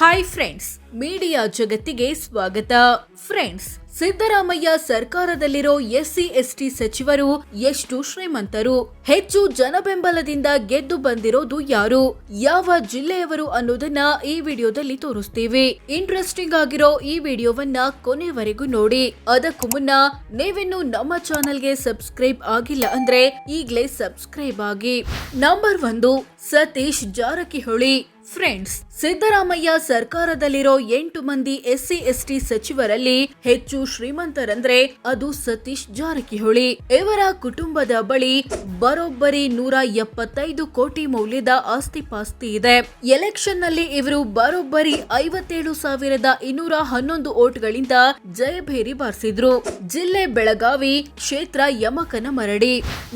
Hi friends media ಜಗತ್ತಿಗೆ ಸ್ವಾಗತ. Friends Siddaramaiah ಸರ್ಕಾರದಲ್ಲಿರೋ ಎಸ್ಸಿ, ಎಸ್ಟಿ ಸಚಿವರು ಎಷ್ಟು ಶ್ರೀಮಂತರು? ಹೆಚ್ಚು ಜನಬೆಂಬಲದಿಂದ ಗೆದ್ದು ಬಂದಿರೋದು ಯಾರು? ಯಾವ ಜಿಲ್ಲೆಯವರು ಅನ್ನೋದನ್ನ ಈ ವಿಡಿಯೋದಲ್ಲಿ ತೋರಿಸ್ತೀವಿ. ಇಂಟ್ರೆಸ್ಟಿಂಗ್ ಆಗಿರೋ ಈ ವಿಡಿಯೋವನ್ನ ಕೊನೆವರೆಗೂ ನೋಡಿ. ಅದಕ್ಕೂ ಮುನ್ನ ನೀವಿನ್ನು ನಮ್ಮ ಚಾನೆಲ್ಗೆ ಸಬ್ಸ್ಕ್ರೈಬ್ ಆಗಿಲ್ಲ ಅಂದ್ರೆ ಈಗ್ಲೇ ಸಬ್ಸ್ಕ್ರೈಬ್ ಆಗಿ. ನಂಬರ್ ಒಂದು, ಸತೀಶ್ ಜಾರಕಿಹೊಳಿ. ಫ್ರೆಂಡ್ಸ್, ಸಿದ್ದರಾಮಯ್ಯ ಸರ್ಕಾರದಲ್ಲಿರೋ ಎಂಟು ಮಂದಿ ಎಸ್ಸಿ, ಎಸ್ಟಿ ಸಚಿವರಲ್ಲಿ ಹೆಚ್ಚು ಶ್ರೀಮಂತರಂದ್ರೆ ಅದು ಸತೀಶ್ ಜಾರಕಿಹೊಳಿ. ಇವರ ಕುಟುಂಬದ ಬಳಿ ಬರೋಬ್ಬರಿ ನೂರ ಎಪ್ಪತ್ತೈದು ಕೋಟಿ ಮೌಲ್ಯದ ಆಸ್ತಿ ಪಾಸ್ತಿ ಇದೆ. ಎಲೆಕ್ಷನ್ನಲ್ಲಿ ಇವರು ಬರೋಬ್ಬರಿ ಐವತ್ತೇಳು ಸಾವಿರದ ಇನ್ನೂರ ಹನ್ನೊಂದು ಓಟ್ಗಳಿಂದ ಜಯಭೇರಿ ಬಾರಿಸಿದ್ರು. ಜಿಲ್ಲೆ ಬೆಳಗಾವಿ ಕ್ಷೇತ್ರ ಯಮಕನ ಮರಡಿ.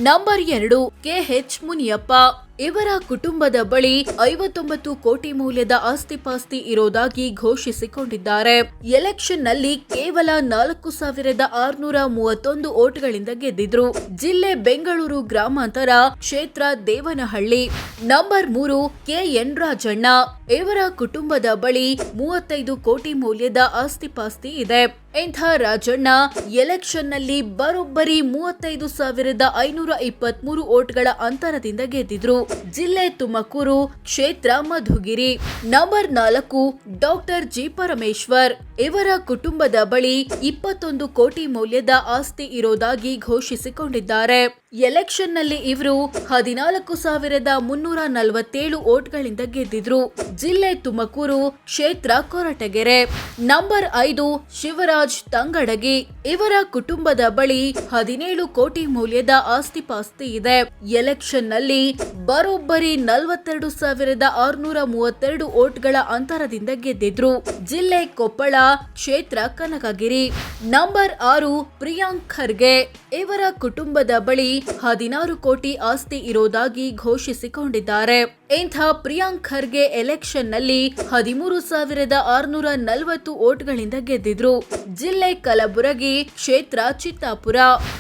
ನಂಬರ್ ಎರಡು ಕೆಎಚ್ ಮುನಿಯಪ್ಪ. ಇವರ ಕುಟುಂಬದ ಬಳಿ ಐವತ್ತೊಂಬತ್ತು ಕೋಟಿ ಮೌಲ್ಯದ ಆಸ್ತಿಪಾಸ್ತಿ ಇರೋದಾಗಿ ಘೋಷಿಸಿಕೊಂಡಿದ್ದಾರೆ. ಎಲೆಕ್ಷನ್ನಲ್ಲಿ ಕೇವಲ ನಾಲ್ಕು ಸಾವಿರದ ಆರ್ನೂರ ಮೂವತ್ತೊಂದು ಓಟ್ಗಳಿಂದ ಗೆದ್ದಿದ್ರು. ಜಿಲ್ಲೆ ಬೆಂಗಳೂರು ಗ್ರಾಮಾಂತರ ಕ್ಷೇತ್ರ ದೇವನಹಳ್ಳಿ. ನಂಬರ್ ಮೂರು ಕೆ ಎನ್ ರಾಜಣ್ಣ. ಇವರ ಕುಟುಂಬದ ಬಳಿ ಮೂವತ್ತೈದು ಕೋಟಿ ಮೌಲ್ಯದ ಆಸ್ತಿಪಾಸ್ತಿ ಇದೆ. ಇಂಥ ರಾಜಣ್ಣ? ಎಲೆಕ್ಷನ್ನಲ್ಲಿ ಬರೋಬ್ಬರಿ ಮೂವತ್ತೈದು ಸಾವಿರದ ಐನೂರ ಇಪ್ಪತ್ಮೂರು ಓಟ್ಗಳ ಅಂತರದಿಂದ ಗೆದ್ದಿದ್ರು. ಜಿಲ್ಲೆ ತುಮಕೂರು, ಕ್ಷೇತ್ರ ಮಧುಗಿರಿ. ನಂಬರ್ ನಾಲ್ಕು, ಡಾಕ್ಟರ್ ಜಿ ಪರಮೇಶ್ವರ್. ಇವರ ಕುಟುಂಬದ ಬಳಿ ಇಪ್ಪತ್ತೊಂದು ಕೋಟಿ ಮೌಲ್ಯದ ಆಸ್ತಿ ಇರೋದಾಗಿ ಘೋಷಿಸಿಕೊಂಡಿದ್ದಾರೆ. ಎಲೆಕ್ಷನ್ನಲ್ಲಿ ಇವರು ಹದಿನಾಲ್ಕು ಸಾವಿರದ ಮುನ್ನೂರ ನಲವತ್ತೇಳು ಓಟ್ಗಳಿಂದ ಗೆದ್ದಿದ್ರು. ಜಿಲ್ಲೆ ತುಮಕೂರು, ಕ್ಷೇತ್ರ ಕೊರಟಗೆರೆ. ನಂಬರ್ ಐದು, ಶಿವರಾಜ್ ತಂಗಡಗಿ. ಇವರ ಕುಟುಂಬದ ಬಳಿ ಹದಿನೇಳು ಕೋಟಿ ಮೌಲ್ಯದ ಆಸ್ತಿ ಪಾಸ್ತಿ ಇದೆ. ಎಲೆಕ್ಷನ್ನಲ್ಲಿ ಬರೋಬ್ಬರಿ ನಲವತ್ತೆರಡು ಸಾವಿರದ ಆರುನೂರ ಮೂವತ್ತೆರಡು ಓಟ್ಗಳ ಅಂತರದಿಂದ ಗೆದ್ದಿದ್ರು. ಜಿಲ್ಲೆ ಕೊಪ್ಪಳ ಕ್ಷೇತ್ರ ಕನಕಗಿರಿ. ನಂಬರ್ ಆರು ಪ್ರಿಯಾಂಕ್ ಖರ್ಗೆ. ಇವರ ಕುಟುಂಬದ ಬಳಿ ಹದಿನಾರು ಕೋಟಿ ಆಸ್ತಿ ಇರೋದಾಗಿ ಘೋಷಿಸಿಕೊಂಡಿದ್ದಾರೆ. ಇಂಥ ಪ್ರಿಯಾಂಕ್ ಖರ್ಗೆ ಎಲೆಕ್ಷನ್ನಲ್ಲಿ ಹದಿಮೂರು ಸಾವಿರದ ಆರ್ನೂರ ನಲವತ್ತು ಓಟ್ಗಳಿಂದ ಗೆದ್ದಿದ್ರು. ಜಿಲ್ಲೆ ಕಲಬುರಗಿ ಕ್ಷೇತ್ರ ಚಿತ್ತಾಪುರ.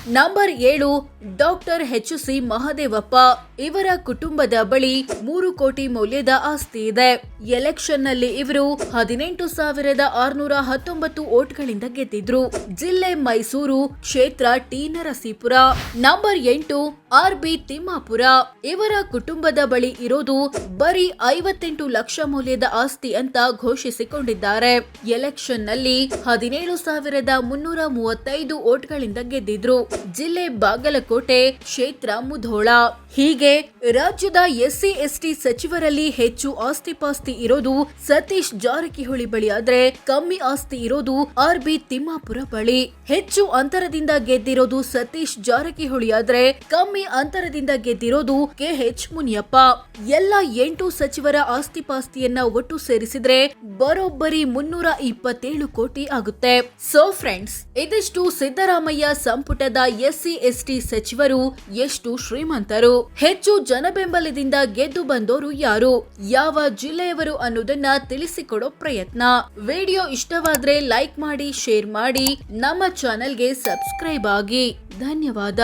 ನಂಬರ್ ಏಳು ಡಾಕ್ಟರ್ ಎಚ್ ಸಿ ಮಹದೇವಪ್ಪ. ಇವರ ಕುಟುಂಬದ ಬಳಿ ಮೂರು ಕೋಟಿ ಮೌಲ್ಯದ ಆಸ್ತಿ ಇದೆ. ಎಲೆಕ್ಷನ್ನಲ್ಲಿ ಇವರು ಹದಿನೆಂಟು ಸಾವಿರದ ಆರ್ನೂರ ಹತ್ತೊಂಬತ್ತು ಓಟ್ಗಳಿಂದ ಗೆದ್ದಿದ್ರು. ಜಿಲ್ಲೆ ಮೈಸೂರು ಕ್ಷೇತ್ರ ಟಿ ನರಸೀಪುರ, ನಂಬರ್ ಎಂಟು ಆರ್ ಬಿ ತಿಮ್ಮಾಪುರ. ಇವರ ಕುಟುಂಬದ ಬಳಿ ಇರೋದು ಬರೀ ಐವತ್ತೆಂಟು ಲಕ್ಷ ಮೌಲ್ಯದ ಆಸ್ತಿ ಅಂತ ಘೋಷಿಸಿಕೊಂಡಿದ್ದಾರೆ. ಎಲೆಕ್ಷನ್ನಲ್ಲಿ ಹದಿನೇಳು ಸಾವಿರದ ಮುನ್ನೂರ ಮೂವತ್ತೈದು ಓಟ್ಗಳಿಂದ ಗೆದ್ದಿದ್ರು. ಜಿಲ್ಲೆ ಬಾಗಲಕೋಟೆ ಕ್ಷೇತ್ರ ಮುಧೋಳ. ಹೀಗೆ ರಾಜ್ಯದ ಎಸ್ಸಿ, ಎಸ್ಟಿ ಸಚಿವರಲ್ಲಿ ಹೆಚ್ಚು ಆಸ್ತಿ ಪಾಸ್ತಿ ಇರೋದು ಸತೀಶ್ ಜಾರಕಿಹೊಳಿ ಬಳಿ ಆದ್ರೆ ಕಮ್ಮಿ ಆಸ್ತಿ ಇರೋದು ಆರ್ ಬಿ ತಿಮ್ಮಾಪುರ ಬಳಿ. ಹೆಚ್ಚು ಅಂತರದಿಂದ ಗೆದ್ದಿರೋದು ಸತೀಶ್ ಜಾರಕಿಹೊಳಿ ಆದ್ರೆ ಕಮ್ಮಿ ಅಂತರದಿಂದ ಗೆದ್ದಿರೋದು ಕೆ ಹೆಚ್ ಮುನಿಯಪ್ಪ. ಎಲ್ಲ ಎಂಟು ಸಚಿವರ ಆಸ್ತಿ ಪಾಸ್ತಿಯನ್ನ ಒಟ್ಟು ಸೇರಿಸಿದ್ರೆ ಬರೋಬ್ಬರಿ ಮುನ್ನೂರ ಇಪ್ಪತ್ತೇಳು ಕೋಟಿ ಆಗುತ್ತೆ. ಸೊ ಫ್ರೆಂಡ್ಸ್ ಇದಿಷ್ಟು ಸಿದ್ದರಾಮಯ್ಯ ಸಂಪುಟದ ಎಸ್ಸಿ, ಎಸ್ಟಿ ಸಚಿವರು ಎಷ್ಟು ಶ್ರೀಮಂತರು. ಹೆಚ್ಚು ಜನಬೆಂಬಲದಿಂದ ಗೆದ್ದು ಬಂದೋರು ಯಾರು? ಯಾವ ಜಿಲ್ಲೆಯವರು ಅನ್ನೋದನ್ನ ತಿಳಿಸಿಕೊಡೋ ಪ್ರಯತ್ನ. ವಿಡಿಯೋ ಇಷ್ಟವಾದ್ರೆ ಲೈಕ್ ಮಾಡಿ, ಶೇರ್ ಮಾಡಿ. ನಮ್ಮ ಚಾನೆಲ್ಗೆ ಸಬ್ಸ್ಕ್ರೈಬ್ ಆಗಿ. ಧನ್ಯವಾದ.